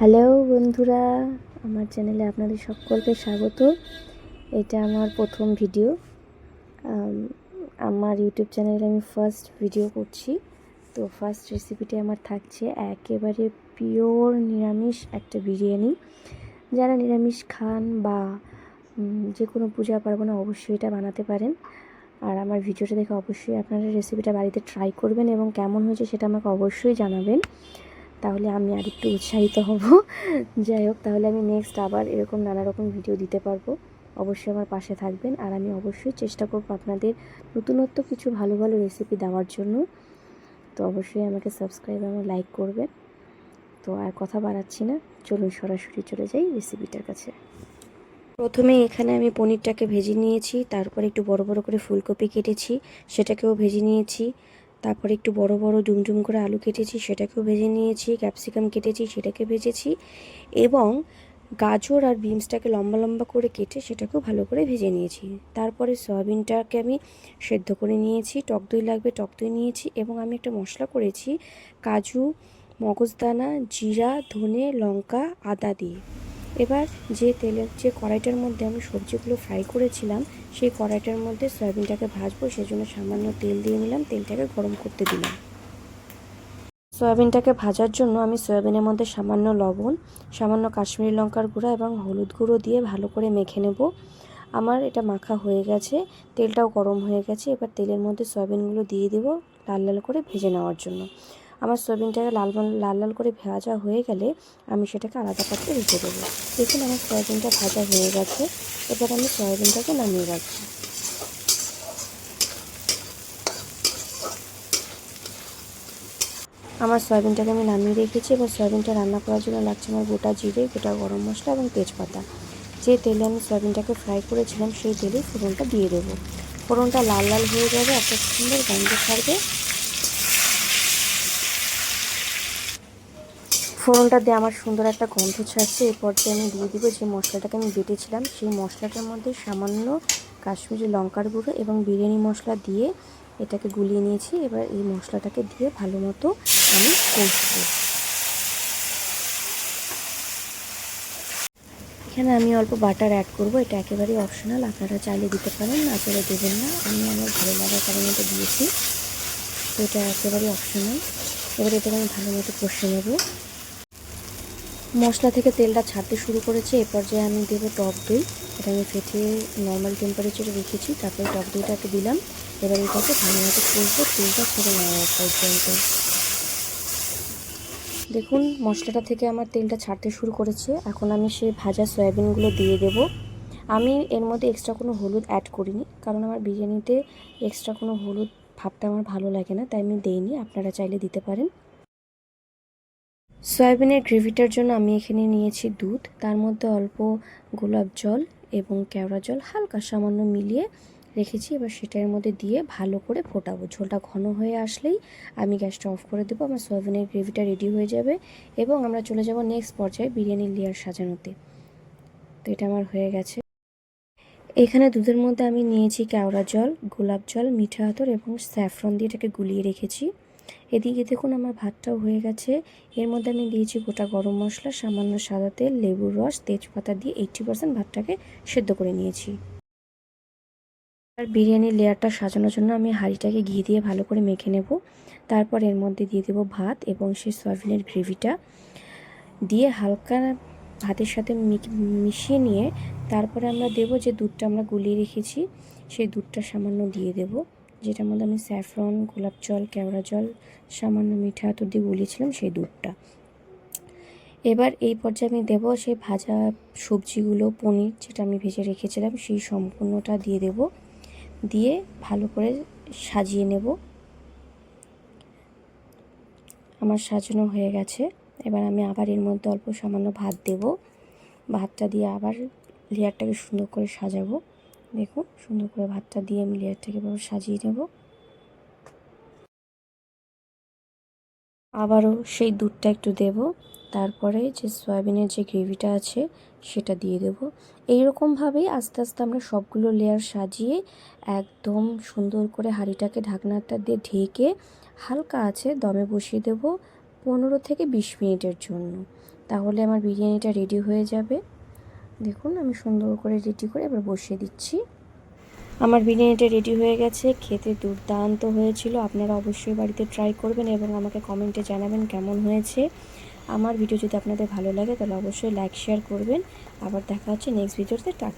Hello বন্ধুরা, আমার চ্যানেলে আপনাদের সকলকে স্বাগত। এটা আমার প্রথম ভিডিও। আমার ইউটিউব চ্যানেলে আমি ফার্স্ট ভিডিও করছি। তো ফার্স্ট রেসিপিটি আমার থাকছে একেবারে পিওর নিরামিষ একটা বিরিয়ানি। যারা নিরামিষ খান বা যে কোনো পূজা পার্বণে অবশ্যই এটা বানাতে পারেন। আর আমার ভিডিওটা দেখে অবশ্যই আপনারা রেসিপিটা বাড়িতে ট্রাই করবেন এবং কেমন হয়েছে সেটা আমাকে অবশ্যই জানাবেন। তাহলে আমি আর একটু উৎসাহিত হব। যাই হোক, তাহলে আমি নেক্সট আবার এরকম নানা রকম ভিডিও দিতে পারব। অবশ্যই আমার পাশে থাকবেন আর আমি অবশ্যই চেষ্টা করব আপনাদের নতুনত্ব কিছু ভালো ভালো রেসিপি দেওয়ার জন্য। তো অবশ্যই আমাকে সাবস্ক্রাইব এবং লাইক করবেন। তো আর কথা বাড়াচ্ছি না, চলুন সরাসরি চলে যাই রেসিপিটার কাছে। প্রথমে এখানে আমি পনিরটাকে ভেজে নিয়েছি, তারপর একটু বড় বড় করে ফুলকপি কেটেছি, সেটাকেও ভেজে নিয়েছি। তারপরে একটু বড় বড় ডুমডুম করে আলু কেটেছি, সেটাকেও ভেজে নিয়েছি, ক্যাপসিকাম কেটেছি, সেটাকে ভেজেছি এবং গাজর আর বিনসটাকে লম্বা লম্বা করে কেটে সেটাকেও ভালো করে ভেজে নিয়েছি। তারপরে সয়াবিনটাকে আমি সেদ্ধ করে নিয়েছি, টক দই লাগবে টক দই নিয়েছি এবং আমি একটা মশলা করেছি, কাজু, মগজদানা, জিরা, ধনে, লঙ্কা, আদা দিয়ে। এবার যে তেলের যে কড়াইটার মধ্যে আমি সবজিগুলো ফ্রাই করেছিলাম, সেই কড়াইটার মধ্যে সয়াবিনটাকে ভাজবো, সেজন্য সামান্য তেল দিয়ে নিলাম, তেলটাকে গরম করতে দিলাম। সয়াবিনটাকে ভাজার জন্য আমি সয়াবিনের মধ্যে সামান্য লবণ, সামান্য কাশ্মীরি লঙ্কার গুঁড়া এবং হলুদ গুঁড়ো দিয়ে ভালো করে মেখে নেব। আমার এটা মাখা হয়ে গেছে, তেলটাও গরম হয়ে গেছে, এবার তেলের মধ্যে সয়াবিনগুলো দিয়ে দেবো লাল লাল করে ভেজে নেওয়ার জন্য। আমার সয়াবিনটাকে লাল লাল লাল করে ভাজা হয়ে গেলে আমি সেটাকে আলাদা পাত্রে রেখে দেবো। দেখুন আমার সয়াবিনটা ভাজা হয়ে গেছে। এবার আমি সয়াবিনটাকে নামিয়ে রাখছি। আমার সয়াবিনটাকে আমি নামিয়ে রেখেছি। এবার সয়াবিনটা রান্না করার জন্য লাগছে আমার গোটা জিরে, গোটা গরম মশলা এবং তেজপাতা। যে তেলে আমি সয়াবিনটাকে ফ্রাই করেছিলাম, সেই তেলে ফোড়নটা দিয়ে দেবো। ফোড়নটা লাল লাল হয়ে যাবে, একটা সুন্দর গন্ধ ছাড়বে। ফোড়নটা দিয়ে আমার সুন্দর একটা গন্ধ ছাড়ছে। এই পর্যায়ে আমি দিয়ে দিব যে মশলাটাকে আমি বেটেছিলাম, সেই মশলাটার মধ্যে সামান্য কাশ্মীরি লঙ্কার গুঁড়ো এবং বিরিয়ানি মশলা দিয়ে এটাকে গুলিয়ে নিয়েছি। এবার এই মশলাটাকে দিয়ে ভালো মতো আমি কষবো। এখানে আমি অল্প বাটার অ্যাড করব। এটা একেবারেই অপশনাল, আপনারা চাইলে দিতে পারেন, না চাইলে দেবেন না। আমি আমার ভালো লাগার কারণে এটা দিয়েছি। তো এটা একেবারেই অপশনাল। এবার এটাকে আমি ভালো মতো কষে নেব। মশলা থেকে তেলটা ছাড়তে শুরু করেছে, এ পর্যায়ে আমি দেবো টক দই। এটা আমি ফেটে নর্মাল টেম্পারেচারে রেখেছি, তারপরে টক দইটাকে দিলাম। এবার এটাকে ভালো মতো করব তেলটা ছেড়ে নেওয়া পর্যন্ত। দেখুন, মশলাটা থেকে আমার তেলটা ছাড়তে শুরু করেছে। এখন আমি সেই ভাজা সয়াবিনগুলো দিয়ে দেব। আমি এর মধ্যে এক্সট্রা কোনো হলুদ অ্যাড করিনি, কারণ আমার বিরিয়ানিতে এক্সট্রা কোনো হলুদ ভাবটা আমার ভালো লাগে না, তাই আমি দেইনি। আপনারা চাইলে দিতে পারেন। সয়াবিনের গ্রেভিটার জন্য আমি এখানে নিয়েছি দুধ, তার মধ্যে অল্প গোলাপ জল এবং কেওড়া জল হালকা সামান্য মিলিয়ে রেখেছি। এবার সেটার মধ্যে দিয়ে ভালো করে ফোটাবো। ঝোলটা ঘন হয়ে আসলেই আমি গ্যাসটা অফ করে দেবো। আমার সয়াবিনের গ্রেভিটা রেডি হয়ে যাবে এবং আমরা চলে যাব নেক্সট পর্যায়ে বিরিয়ানির লেয়ার সাজানোতে। তো এটা আমার হয়ে গেছে। এখানে দুধের মধ্যে আমি নিয়েছি কেওড়া জল, গোলাপ জল, মিঠা আতর এবং স্যাফরন দিয়ে এটাকে গুলিয়ে রেখেছি। এদিকে দেখুন আমার ভাতটাও হয়ে গেছে। এর মধ্যে আমি দিয়েছি গোটা গরম মশলা, সামান্য সাদা তেল, লেবুর রস, তেজপাতা দিয়ে এইটটি পার্সেন্ট ভাতটাকে সেদ্ধ করে নিয়েছি। আর বিরিয়ানির লেয়ারটা সাজানোর জন্য আমি হাঁড়িটাকে ঘি দিয়ে ভালো করে মেখে নেব। তারপর এর মধ্যে দিয়ে দেবো ভাত এবং সেই সয়াবিনের গ্রেভিটা। দিয়ে হালকা ভাতের সাথে মিশিয়ে নিয়ে তারপরে আমরা দেব যে দুধটা আমরা গুলিয়ে রেখেছি, সেই দুধটা সামান্য দিয়ে দেবো। যেটার মধ্যে আমি স্যাফরন, গোলাপ জল, কেওড়া জল, সামান্য মিঠা আতর দিয়ে গুলিয়েছিলাম সেই দুধটা। এবার এই পর্যায়ে আমি দেবো সেই ভাজা সবজিগুলো, পনির যেটা আমি ভেজে রেখেছিলাম, সেই সম্পূর্ণটা দিয়ে দেব। দিয়ে ভালো করে সাজিয়ে নেব। আমার সাজানো হয়ে গেছে। এবার আমি আবার এর মধ্যে অল্প সামান্য ভাত দেব। ভাতটা দিয়ে আবার লেয়ারটাকে সুন্দর করে সাজাবো। দেখুন, সুন্দর করে ভাতটা দিয়ে আমি লেয়ারটাকে এভাবে সাজিয়ে নেব। আবারও সেই দুধটা একটু দেব, তারপরে যে সয়াবিনের যে গ্রেভিটা আছে সেটা দিয়ে দেব। এইরকমভাবেই আস্তে আস্তে আমরা সবগুলো লেয়ার সাজিয়ে একদম সুন্দর করে হাঁড়িটাকে ঢাকনাটা দিয়ে ঢেকে হালকা আছে দমে বসিয়ে দেব পনেরো থেকে বিশ মিনিটের জন্য। তাহলে আমার বিরিয়ানিটা রেডি হয়ে যাবে। দেখুন, আমি সুন্দর করে রেডি করে এবার বসিয়ে দিচ্ছি। আমার বিরিয়ানিটা রেডি হয়ে গেছে, খেতে দুর্দান্ত হয়েছিল। আপনারা অবশ্যই বাড়িতে ট্রাই করবেন এবং আমাকে কমেন্টে জানাবেন কেমন হয়েছে। আমার ভিডিও যদি আপনাদের ভালো লাগে, তাহলে অবশ্যই লাইক শেয়ার করবেন। আবার দেখা হচ্ছে নেক্সট ভিডিওতে টাটা।